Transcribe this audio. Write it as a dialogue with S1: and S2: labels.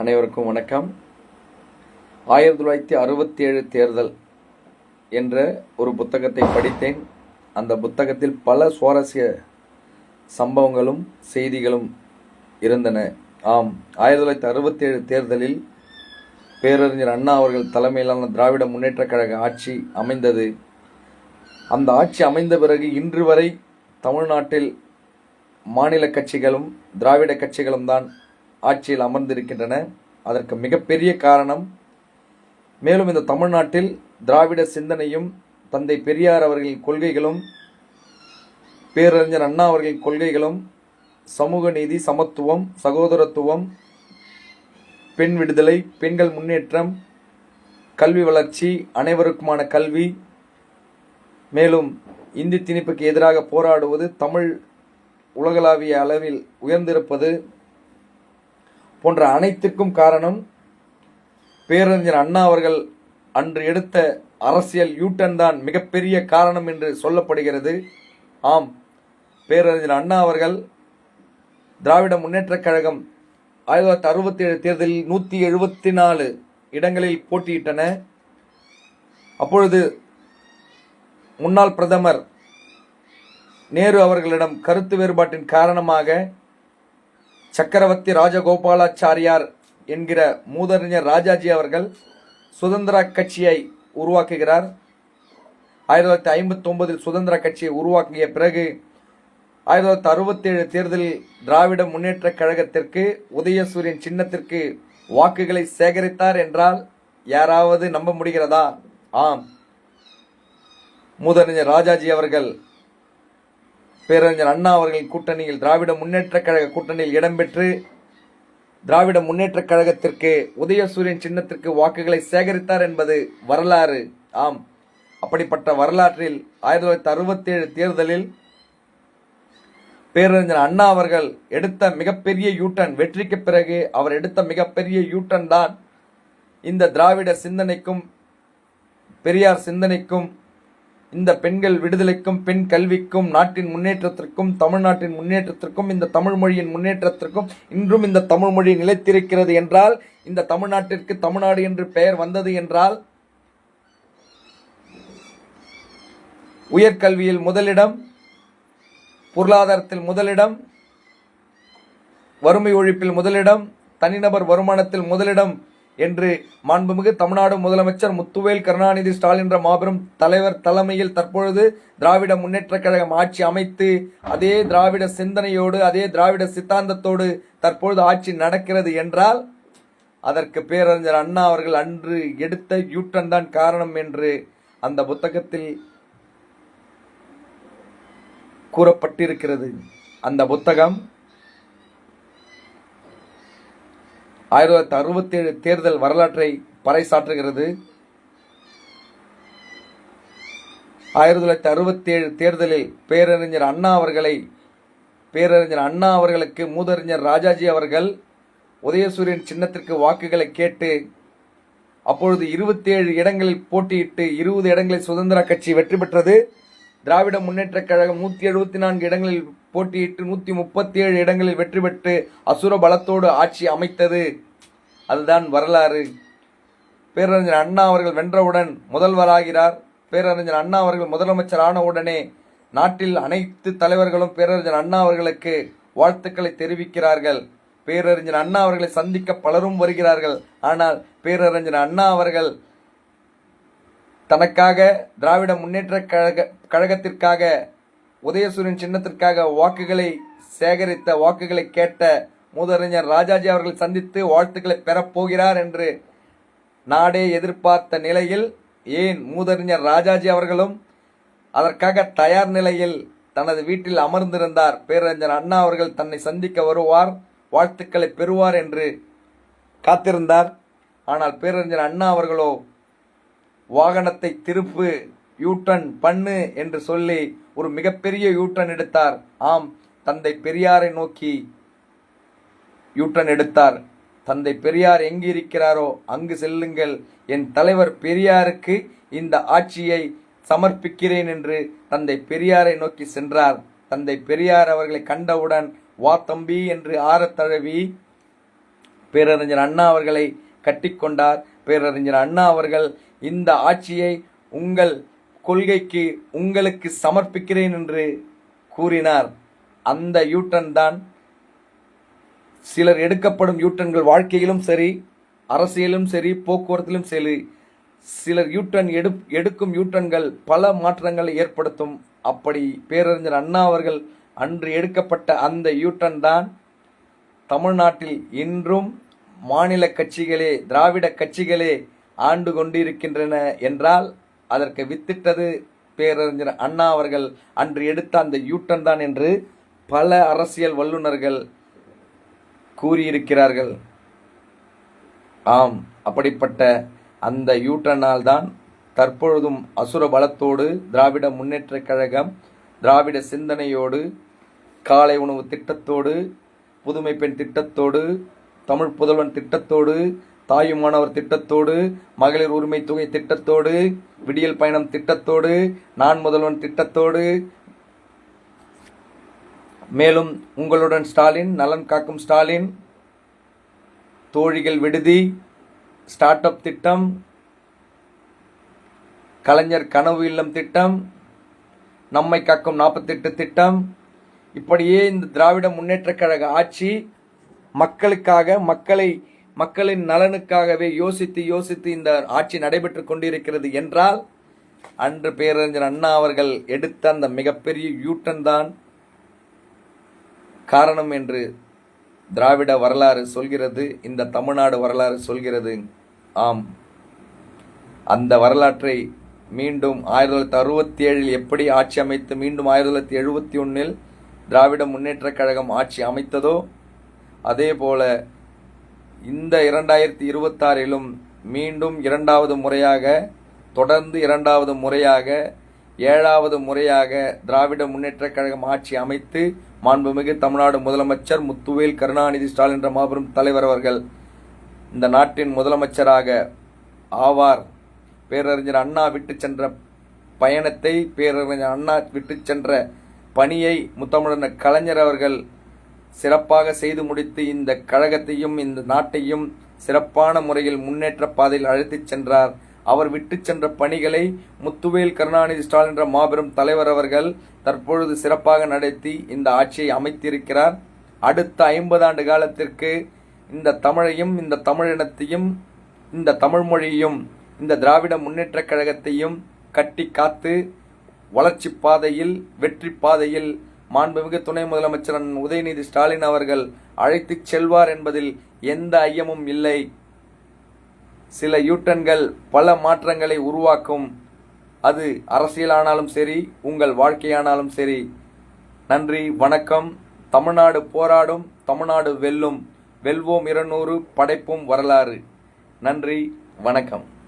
S1: அனைவருக்கும் வணக்கம். ஆயிரத்தி தொள்ளாயிரத்தி அறுபத்தி ஏழு தேர்தல் என்ற ஒரு புத்தகத்தை படித்தேன். அந்த புத்தகத்தில் பல சுவாரஸ்ய சம்பவங்களும் செய்திகளும் இருந்தன. ஆம் ஆயிரத்தி தொள்ளாயிரத்தி அறுபத்தி ஏழு தேர்தலில் பேரறிஞர் அண்ணா அவர்கள் தலைமையிலான திராவிட முன்னேற்றக் கழக ஆட்சி அமைந்தது. அந்த ஆட்சி அமைந்த பிறகு இன்று வரை தமிழ்நாட்டில் மாநில கட்சிகளும் திராவிட கட்சிகளும் தான் ஆட்சியில் அமர்ந்திருக்கின்றன. அதற்கு மிகப்பெரிய காரணம் மேலும் இந்த தமிழ்நாட்டில் திராவிட சிந்தனையும் தந்தை பெரியார் அவர்களின் கொள்கைகளும் பேரறிஞர் அண்ணா அவர்களின் கொள்கைகளும் சமூக நீதி சமத்துவம் சகோதரத்துவம் பெண் விடுதலை பெண்கள் முன்னேற்றம் கல்வி வளர்ச்சி அனைவருக்குமான கல்வி மேலும் இந்தி திணிப்புக்கு எதிராக போராடுவது தமிழ் உலகளாவிய அளவில் உயர்ந்திருப்பது போன்ற அனைத்துக்கும் காரணம் பேரறிஞர் அண்ணா அவர்கள் அன்று எடுத்த அரசியல் யூட்டன் தான் மிகப்பெரிய காரணம் என்று சொல்லப்படுகிறது. ஆம் பேரறிஞர் அண்ணா அவர்கள் திராவிட முன்னேற்றக் கழகம் ஆயிரத்தி தொள்ளாயிரத்தி அறுபத்தி ஏழு தேர்தலில் நூற்றி எழுபத்தி நாலு இடங்களில் போட்டியிட்டன. அப்பொழுது முன்னாள் பிரதமர் நேரு அவர்களிடம் கருத்து வேறுபாட்டின் காரணமாக சக்கரவர்த்தி ராஜகோபாலாச்சாரியார் என்கிற மூதறிஞர் ராஜாஜி அவர்கள் சுதந்திர கட்சியை உருவாக்குகிறார். ஆயிரத்தி தொள்ளாயிரத்தி ஐம்பத்தி ஒன்பதில் சுதந்திர கட்சியை உருவாக்கிய பிறகு ஆயிரத்தி தொள்ளாயிரத்தி அறுபத்தி ஏழு தேர்தலில் திராவிட முன்னேற்றக் கழகத்திற்கு உதயசூரியன் சின்னத்திற்கு வாக்குகளை சேகரித்தார் என்றால் யாராவது நம்ப முடிகிறதா? ஆம். மூதறிஞர் ராஜாஜி அவர்கள் பேரறிஞர் அண்ணா அவர்களின் கூட்டணியில் திராவிட முன்னேற்ற கழக கூட்டணியில் இடம்பெற்று திராவிட முன்னேற்றக் கழகத்திற்கு உதயசூரியன் சின்னத்திற்கு வாக்குகளை சேகரித்தார் என்பது வரலாறு. ஆம். அப்படிப்பட்ட வரலாற்றில் ஆயிரத்தி தொள்ளாயிரத்தி அறுபத்தி ஏழு தேர்தலில் பேரறிஞர் அண்ணா அவர்கள் எடுத்த மிகப்பெரிய யூட்டன் வெற்றிக்கு பிறகு அவர் எடுத்த மிகப்பெரிய யூட்டன் தான் இந்த திராவிட சிந்தனைக்கும் பெரியார் சிந்தனைக்கும் இந்த பெண்கள் விடுதலைக்கும் பெண் கல்விக்கும் நாட்டின் முன்னேற்றத்திற்கும் தமிழ்நாட்டின் முன்னேற்றத்திற்கும் இந்த தமிழ் மொழியின் முன்னேற்றத்திற்கும் இன்றும் இந்த தமிழ் மொழி நிலைத்திருக்கிறது என்றால் இந்த தமிழ்நாட்டிற்கு தமிழ்நாடு என்று பெயர் வந்தது என்றால் உயர்கல்வியில் முதலிடம் பொருளாதாரத்தில் முதலிடம் வறுமை ஒழிப்பில் முதலிடம் தனிநபர் வருமானத்தில் முதலிடம் என்று மாண்புமிகு தமிழ்நாடு முதலமைச்சர் முத்துவேல் கருணாநிதி ஸ்டாலின் என்ற மாபெரும் தலைவர் தலைமையில் தற்பொழுது திராவிட முன்னேற்றக் கழகம் ஆட்சி அமைத்து அதே திராவிட சிந்தனையோடு அதே திராவிட சித்தாந்தத்தோடு தற்பொழுது ஆட்சி நடக்கிறது என்றால் அதற்கு பேரறிஞர் அண்ணா அவர்கள் அன்று எடுத்த யூட்டன் தான் காரணம் என்று அந்த புத்தகத்தில் கூறப்பட்டிருக்கிறது. அந்த புத்தகம் ஆயிரத்தி தொள்ளாயிரத்தி அறுபத்தி ஏழு தேர்தல் வரலாற்றை பறைசாற்றுகிறது. ஆயிரத்தி தொள்ளாயிரத்தி அறுபத்தி ஏழு தேர்தலில் பேரறிஞர் அண்ணா அவர்களை பேரறிஞர் அண்ணா அவர்களுக்கு மூதறிஞர் ராஜாஜி அவர்கள் உதயசூரியன் சின்னத்திற்கு வாக்குகளை கேட்டு அப்பொழுது இருபத்தி ஏழு இடங்களில் போட்டியிட்டு இருபது இடங்களில் சுதந்திர கட்சி வெற்றி பெற்றது. திராவிட முன்னேற்றக் கழகம் நூத்தி எழுபத்தி நான்கு இடங்களில் போட்டியிட்டு நூத்தி முப்பத்தி ஏழு இடங்களில் வெற்றி பெற்று அசுர பலத்தோடு ஆட்சி அமைத்தது. அதுதான் வரலாறு. பேரறிஞர் அண்ணா அவர்கள் வென்றவுடன் முதல்வராகிறார். பேரறிஞர் அண்ணா அவர்கள் முதலமைச்சர் ஆனவுடனே நாட்டில் அனைத்து தலைவர்களும் பேரறிஞர் அண்ணா அவர்களுக்கு வாழ்த்துக்களை தெரிவிக்கிறார்கள். பேரறிஞர் அண்ணா அவர்களை சந்திக்க பலரும் வருகிறார்கள். ஆனால் பேரறிஞர் அண்ணா அவர்கள் தனக்காக திராவிட முன்னேற்ற கழக கழகத்திற்காக உதயசூரியன் சின்னத்திற்காக வாக்குகளை சேகரித்த வாக்குகளை கேட்ட மூதறிஞர் ராஜாஜி அவர்கள் சந்தித்து வாழ்த்துக்களை பெறப்போகிறார் என்று நாடே எதிர்பார்த்த நிலையில் ஏன் மூதறிஞர் ராஜாஜி அவர்களும் அதற்காக தயார் நிலையில் தனது வீட்டில் அமர்ந்திருந்தார்? பேரறிஞர் அண்ணா அவர்கள் தன்னை சந்திக்க வருவார் வாழ்த்துக்களை பெறுவார் என்று காத்திருந்தார். ஆனால் பேரறிஞர் அண்ணா அவர்களோ வாகனத்தை திருப்பு யூட்டன் பண்ணு என்று சொல்லி ஒரு மிகப்பெரிய யூட்டன் எடுத்தார். ஆம் தந்தை பெரியாரை நோக்கி யூட்டன் எடுத்தார். தந்தை பெரியார் எங்கு இருக்கிறாரோ அங்கு செல்லுங்கள். என் தலைவர் பெரியாருக்கு இந்த ஆட்சியை சமர்ப்பிக்கிறேன் என்று தந்தை பெரியாரை நோக்கி சென்றார். தந்தை பெரியார் அவர்களை கண்டவுடன் வா தம்பி என்று ஆறத் தழுவி பேரறிஞர் அண்ணா அவர்களை கட்டிக்கொண்டார். பேரறிஞர் அண்ணா அவர்கள் இந்த ஆட்சியை உங்கள் கொள்கைக்கு உங்களுக்கு சமர்ப்பிக்கிறேன் என்று கூறினார். அந்த யூட்டன் தான் சிலர் எடுக்கப்படும் யூட்டன்கள் வாழ்க்கையிலும் சரி அரசியலும் சரி போக்குவரத்திலும் சரி சிலர் யூட்டன் எடு எடுக்கும் யூட்டன்கள் பல மாற்றங்களை ஏற்படுத்தும். அப்படி பேரறிஞர் அண்ணா அவர்கள் அன்று எடுக்கப்பட்ட அந்த யூட்டன் தான் தமிழ்நாட்டில் இன்றும் மாநில கட்சிகளே திராவிட கட்சிகளே ஆண்டு கொண்டிருக்கின்றன என்றால் அதற்கு வித்திட்டது பேரறிஞர் அண்ணா அவர்கள் அன்று எடுத்த அந்த யூட்டன் தான் என்று பல அரசியல் வல்லுநர்கள் கூறியிருக்கிறார்கள். ஆம் அப்படிப்பட்ட அந்த யூட்டனால் தான் தற்பொழுதும் அசுர பலத்தோடு திராவிட முன்னேற்றக் கழகம் திராவிட சிந்தனையோடு காலை உணவு திட்டத்தோடு புதுமை பெண் திட்டத்தோடு தமிழ் புதல்வன் திட்டத்தோடு தாயுமானவர் திட்டத்தோடு மகளிர் உரிமை தொகை திட்டத்தோடு விடியல் பயணம் திட்டத்தோடு நான் முதல்வன் திட்டத்தோடு மேலும் உங்களுடன் ஸ்டாலின் நலன் காக்கும் ஸ்டாலின் தோழிகள் விடுதி ஸ்டார்ட் அப் திட்டம் கலைஞர் கனவு இல்லம் திட்டம் நம்மை காக்கும் நாற்பத்தெட்டு திட்டம் இப்படியே இந்த திராவிட முன்னேற்றக் கழக ஆட்சி மக்களுக்காக மக்களை மக்களின் நலனுக்காகவே யோசித்து யோசித்து இந்த ஆட்சி நடைபெற்று கொண்டிருக்கிறது என்றால் அன்று பேரறிஞர் அண்ணா அவர்கள் எடுத்த அந்த மிகப்பெரிய யூட்டன் தான் காரணம் என்று திராவிட வரலாறு சொல்கிறது இந்த தமிழ்நாடு வரலாறு சொல்கிறது. ஆம். அந்த வரலாற்றை மீண்டும் ஆயிரத்தி தொள்ளாயிரத்தி அறுபத்தி ஏழில் எப்படி ஆட்சி அமைத்து மீண்டும் ஆயிரத்தி தொள்ளாயிரத்தி எழுபத்தி ஒன்றில் திராவிட முன்னேற்றக் கழகம் ஆட்சி அமைத்ததோ அதே போல இந்த இரண்டாயிரத்தி இருபத்தாறிலும் மீண்டும் இரண்டாவது முறையாக தொடர்ந்து இரண்டாவது முறையாக ஏழாவது முறையாக திராவிட முன்னேற்றக் கழகம் ஆட்சி அமைத்து மாண்புமிகு தமிழ்நாடு முதலமைச்சர் முத்துவேல் கருணாநிதி ஸ்டாலின் என்ற மாபெரும் தலைவர் அவர்கள் இந்த நாட்டின் முதலமைச்சராக ஆவார். பேரறிஞர் அண்ணா விட்டு சென்ற பயணத்தை பேரறிஞர் அண்ணா விட்டு சென்ற பணியை முத்தமிழர் கலைஞர் அவர்கள் சிறப்பாக செய்து முடித்து இந்த கழகத்தையும் இந்த நாட்டையும் சிறப்பான முறையில் முன்னேற்ற பாதையில் அழைத்துச் சென்றார். அவர் விட்டு சென்ற பணிகளை முத்துவேல் கருணாநிதி ஸ்டாலின் என்ற மாபெரும் தலைவர் அவர்கள் தற்பொழுது சிறப்பாக நடத்தி இந்த ஆட்சியை அமைத்திருக்கிறார். அடுத்த ஐம்பது ஆண்டு காலத்திற்கு இந்த தமிழையும் இந்த தமிழினத்தையும் இந்த தமிழ் மொழியையும் இந்த திராவிட முன்னேற்றக் கழகத்தையும் கட்டி காத்து வளர்ச்சி பாதையில் வெற்றி பாதையில் மாண்புமிகு துணை முதலமைச்சர் உதயநிதி ஸ்டாலின் அவர்கள் அழைத்துச் செல்வார் என்பதில் எந்த ஐயமும் இல்லை. சில யூட்டன்கள் பல மாற்றங்களை உருவாக்கும். அது அரசியலானாலும் சரி உங்கள் வாழ்க்கையானாலும் சரி. நன்றி வணக்கம். தமிழ்நாடு போராடும் தமிழ்நாடு வெல்லும். வெல்வோம் இருநூறு படைப்பும் வரலாறு. நன்றி வணக்கம்.